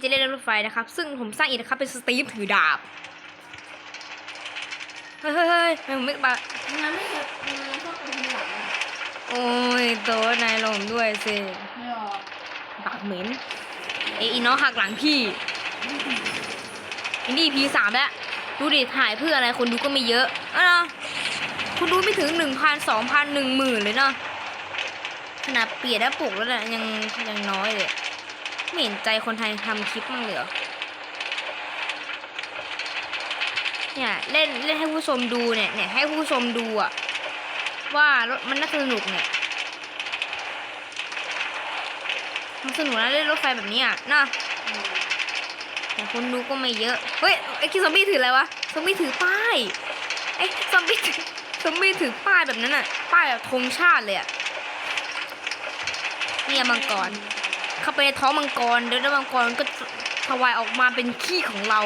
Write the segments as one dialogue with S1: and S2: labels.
S1: ที่จะเล่นรถไฟนะครับ ซึ่งผมสร้างอีกนะครับเป็นสตีฟถือดาบ เฮ้ยเฮ้ยเฮ้ยทำไมผมไม่บะ
S2: งานไม่เสร็จงานชอบไปทีหลังอะ
S1: โอ้ยโตัวนายลงด้วยสิ
S2: ไม่หรอก
S1: ปากเหม็นเอยอีน้องหักหลังพี่อินดี้พีสามแล้วดูดิถ่ายเพื่ออะไรคนดูก็ไม่เยอะอะนะคุณดูไม่ถึงหนึ่งพันสองพันหนึ่งหมื่นเลยเนาะขนาดเปลี่ยนแล้วปลุกแล้วน่ะยังยังน้อยเลย ไม่เห็นใจคนไทยทำคลิปมั่งเลยเหรอเนี่ยเล่นเล่นให้ผู้ชมดูเนี่ยเนี่ยให้ผู้ชมดูอะว่ารถมันน่าสนุกเนี่ยมันสนุกนะเล่นรถไฟแบบนี้อะนะแต่คนดูก็ไม่เยอะ เฮ้ยไอ้คิซอมบี้ถืออะไรวะซอมบี้ถือป้ายไอ้ซอมบี้ถือซอมบี้ถือป้ายแบบนั้นอะป้ายแบบธงชาติเลยอะเนี่ยมังกร เข้าไปในท้องมังกรเดี๋ยวแล้วมังกรก็ถวายออกมาเป็นขี้ของเรา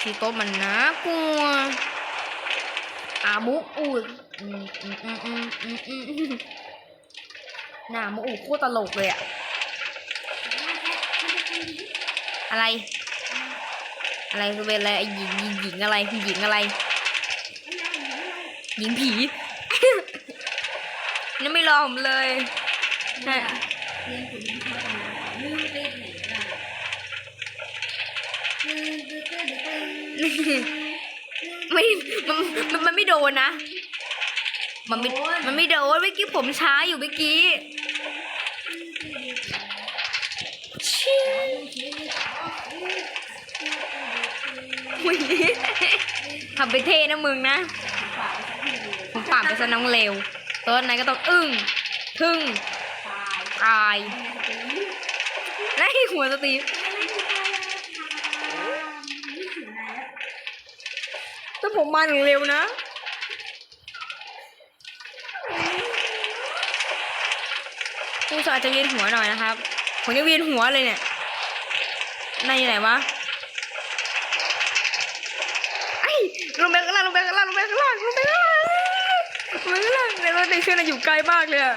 S1: ที่โต๊ะมันนะกลัวอามุอูดหน้ามุอูโคตรตลกเลยอะอะไร อะไรคือเป็นอะไรไอ้หญิงหญิงหญิงอะไรหญิงอะไร หญิงผี นี่ไม่รอผมเลยนะ
S2: เรียนถึงที่เขาจะลืมไปไหนล่ะลืมไปก็เดี๋ยวไป
S1: ไม่มันมันมันไม่โดนนะ มันไม่ มันไม่โดนเมื่อกี้ผมช้าอยู่เมื่อกี้ชิอุ๊ยทำไปเท่นะมึงนะ ปาบไปซะน้องเลวต้นไหนก็ต้องอึ้งทึ่งตายและไอ้หัวสตีฟแต่ผมมาถึงเร็วนะผู้สาวจะเวียนหัวหน่อยนะครับ ผมยังเวียนหัวเลยเนี่ยนายอยู่ไหนวะไอ้ลงไปข้างล่างลงไปข้างล่างลงไปข้างล่างลงไปข้างล่าง ไปข้างล่างในรถในเครื่องน่ะอยู่ไกลมากเลยอะ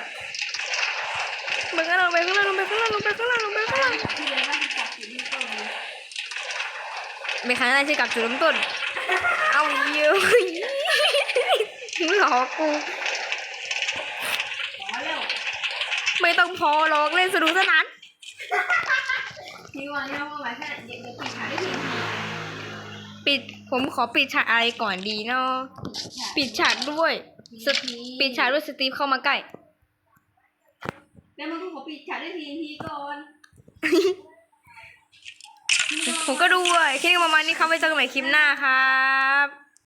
S1: ลงไปข้างล่างไปข้างล่างลงไปข้างล่างลงไปข้างล่างลงไปข้างล่าง
S2: ที่เรียนว่ายู่ที่ต้นนี้
S1: ไม่ครั้งแรกที่กลับจุดเริ่มต้น เอาเยอะมึงหลอกกู
S2: ขอแล้ว
S1: ไม่ต้องพอหรอกเล่นสนุกสนาน
S2: ที่วันนี้ว่าไว้แค่เด็กจะปิดหาได้ที
S1: ปิดผมขอปิดฉากอะไรก่อนดีเนาะปิดฉากด้วย สตปิดฉากด้วยสตีฟเข้ามาใกล้
S2: แล้วมันก็ขอปิดฉากได้ทีทีก่อน
S1: ผมก็ด้วยคลิปนี้ประมาณนี้ครับไว้เจอกันใหม่คลิปหน้าครับ